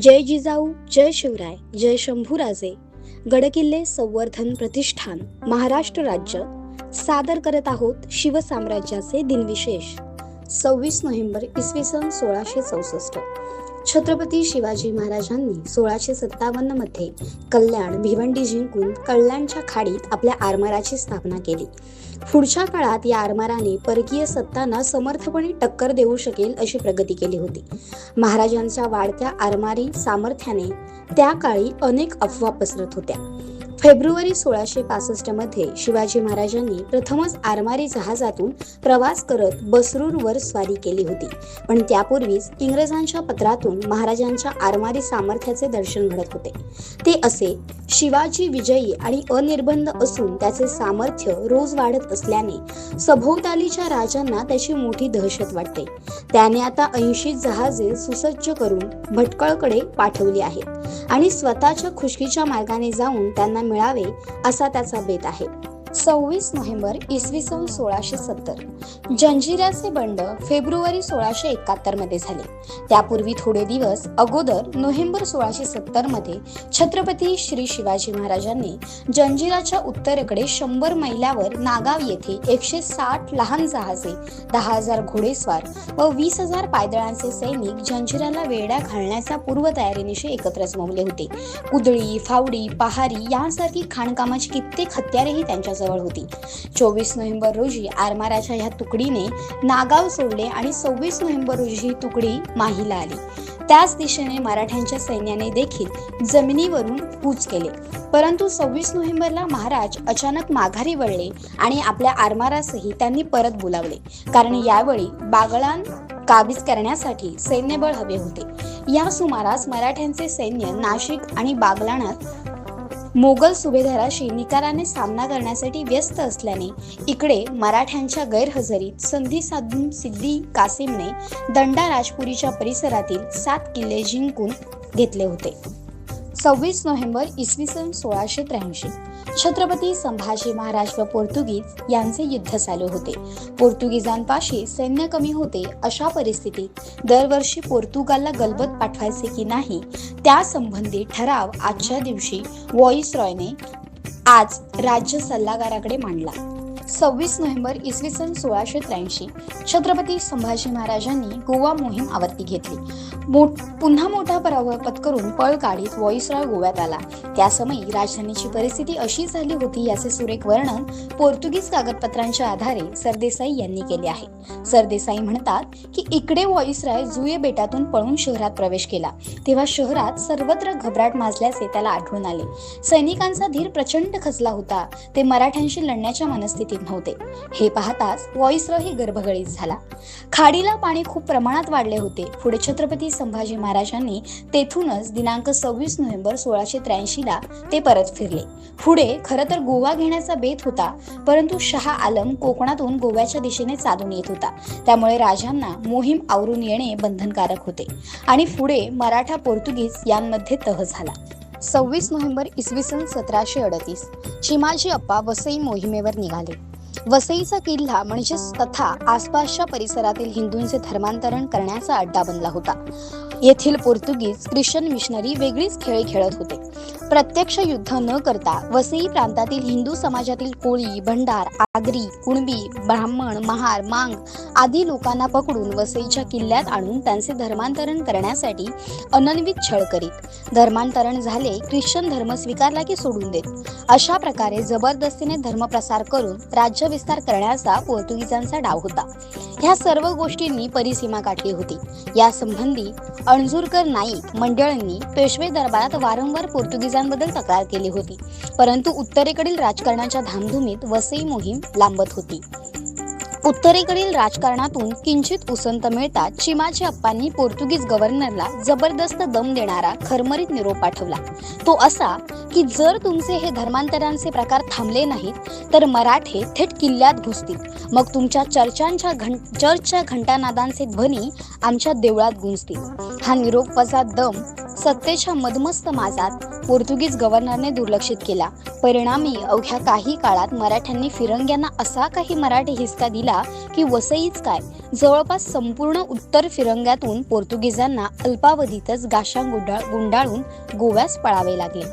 जय जिजाऊ जय शिवराय जय शंभूराजे. गडकिल्ले संवर्धन प्रतिष्ठान महाराष्ट्र राज्य. सादर करत आहोत शिवसाम्राज्याचे दिनविशेष. सव्वीस नोव्हेंबर इसवी सन सोळाशे चौसष्ट. छत्रपती शिवाजी महाराजांनी सोळाशे सत्तावन्नमध्ये कल्याण भिवंडी जिंकून कल्याणच्या खाडीत आपल्या आरमाराची स्थापना केली. पुढच्या काळात या आरमाराने परकीय सत्तांना समर्थपणे टक्कर देऊ शकेल अशी प्रगती केली होती. महाराजांच्या वाढत्या आरमारी सामर्थ्याने त्या काळी अनेक अफवा पसरत होत्या. फेब्रुवारी सोळाशे पासष्टमध्ये शिवाजी महाराजांनी प्रथमच आरमारी जहाजातून प्रवास करत बसरूरवर स्वारी केली होती. पण त्यापूर्वीच इंग्रजांच्या पत्रातून महाराजांच्या आरमारी सामर्थ्याचे दर्शन घडत होते. ते असे शिवाजी विजयी आणि अनिर्बंध असून त्याचे सामर्थ्य रोज वाढत असल्याने सभोवतालीच्या राजांना त्याची मोठी दहशत वाटते. त्याने आता ऐंशी जहाजे सुसज्ज करून भटकळकडे पाठवली आहेत आणि स्वतःच्या खुशकीच्या मार्गाने जाऊन त्यांना मिळावे असा त्याचा बेत आहे. सव्वीस नोव्हेंबर इसवी सन सोळाशे सत्तर. जंजिराचे बंड फेब्रुवारी सोळाशे एकाहत्तरमध्ये झाले. त्यापूर्वी थोडे दिवस अगोदर नोव्हेंबर सोळाशे सत्तरमध्ये छत्रपती श्री शिवाजी महाराजांनी जंजिराच्या उत्तरेकडे शंभर मैलावर नागाव येथे एकशे साठ लहान जहाजे दहा हजार घोडेस्वार व वीस हजार पायदळांचे सैनिक जंजिराला वेढा घालण्याच्या पूर्वतयारीनिशी एकत्र जमवले होते. कुदळी फावडी पहारी यांसारखी खाणकामाची कित्येक हत्यारेही त्यांच्या जवळ होती. चोवीस नोव्हेंबर रोजी आरमाराच्या ह्या तुकडीने नागाव सोडले आणि सव्वीस नोव्हेंबर रोजी ही तुकडी माहीला आली. त्याच दिशेने मराठ्यांच्या सैन्याने देखील जमिनीवरून कूच केले. परंतु सव्वीस नोव्हेंबरला महाराज अचानक माघारी वळले आणि आपल्या आरमारासही त्यांनी परत बोलावले. कारण यावेळी बागळान काबीज करण्यासाठी सैन्यबळ हवे होते. या सुमारास मराठ्यांचे सैन्य नाशिक आणि बागलाणात मोगल सुभेदाराशी निकाराने सामना करण्यासाठी व्यस्त असल्याने इकडे मराठ्यांच्या गैरहजेरीत संधी साधून सिद्धी कासिमने दंडा राजपुरीच्या परिसरातील सात किल्ले जिंकून घेतले होते. सव्वीस नोव्हेंबर इसवी सन सोळाशे त्र्याऐंशी. छत्रपती संभाजी महाराज व पोर्तुगीज यांचे युद्ध चालू होते. पोर्तुगीजांपाशी सैन्य कमी होते अशा परिस्थितीत दरवर्षी पोर्तुगालला गलबत पाठवायचे की नाही त्यासंबंधी ठराव आजच्या दिवशी व्हॉइस रॉयने आज राज्य सल्लागाराकडे मांडला. सव्वीस नोव्हेंबर इसवी सन सोळाशे त्र्याऐंशी. छत्रपती संभाजी महाराजांनी गोवा मोहीम आवर्ती घेतली. मोठ पुन्हा मोठा पराभव पत्करून पळ काढीत व्हॉइसरॉय गोव्यात आला. त्यासमयी राजधानीची परिस्थिती अशी झाली होती याचे सुरेख वर्णन पोर्तुगीज कागदपत्रांच्या आधारे सरदेसाई यांनी केले आहे. सरदेसाई म्हणतात की इकडे व्हॉइसरॉय जुये बेटातून पळून शहरात प्रवेश केला. तेव्हा शहरात सर्वत्र घबराट माजल्याचे त्याला आढळून आले. सैनिकांचा धीर प्रचंड खचला होता. ते मराठ्यांशी लढण्याच्या मनस्थितीत नव्हते हे पाहताच व्हॉइसरॉय गर्भगळीत झाला. खाडीला पाणी खूप प्रमाणात वाढले होते. पुढे छत्रपती संभाजी महाराजांनी तेथूनच दिनांक सव्वीस नोव्हेंबर सोळाशे त्र्याऐंशी ला ते परत फिरले. पुढे खरं तर गोवा घेण्याचा बेत होता परंतु शहा आलम कोकणातून गोव्याच्या दिशेने चालून येत होता. त्यामुळे राजांना मोहीम आवरून येणे बंधनकारक होते. आणि पुढे मराठा पोर्तुगीज यांमध्ये तह झाला. सव्वीस नोव्हेंबर इसवी सन सतराशे अडतीस. चिमाजी अप्पा वसई मोहिमेवर निघाले. वसईचा किल्ला म्हणजेच तथा आसपासच्या परिसरातील हिंदूंचे धर्मांतरण करण्याचा अड्डा बनला होता. येथील पोर्तुगीज ख्रिश्चन मिशनरी वेगळीच खेळ खेळत होते. प्रत्यक्ष युद्ध न करता वसई प्रांतातील हिंदू समाजातील कोळी भंडार आगरी कुणबी ब्राह्मण महार मांग आदी लोकांना पकडून वसईच्या किल्ल्यात आणून त्यांचे धर्मांतरण करण्यासाठी अनन्वित छळ करीत. धर्मांतरण झाले ख्रिश्चन धर्म स्वीकारला की सोडून देत. अशा प्रकारे जबरदस्तीने धर्मप्रसार करून राज्य विस्तार करण्याचा पोर्तुगीजांचा डाव होता. ह्या सर्व गोष्टींनी परिसीमा गाठली होती. या संबंधी अणजूरकर नाईक मंडळांनी पेशवे दरबारात वारंवार पोर्तुगीजांबद्दल तक्रार केली होती परंतु उत्तरेकडील राजकारणाच्या धामधुमीत वसई मोहीम लांबत होती. उत्तरेकडील राजकारणातून किंचित उसंत मिळता चिमाजी अप्पांनी पोर्तुगीज गव्हर्नरला जबरदस्त दम देणारा खरमरीत निरोप पाठवला. तो असा की जर तुमचे हे धर्मांतरांचे प्रकार थांबले नाहीत तर मराठे थेट किल्ल्यात घुसतील. मग तुमच्या चर्चांच्या घं चर्चच्या घंटानादांचे ध्वनी आमच्या देवळात गुंजतील. हा निरोप वजा दम सत्तेच्या मदमस्त माजात पोर्तुगीज गव्हर्नरने दुर्लक्षित केला. परिणामी अवघ्या काही काळात मराठ्यांनी फिरंग्यांना असा काही मराठी हिसका दिला की वसईच काय. जवळपास संपूर्ण उत्तर फिरंग्यातून पोर्तुगीजांना अल्पावधीतच गाशा गुंडाळ गुंडाळून गोव्यास पळावे लागले.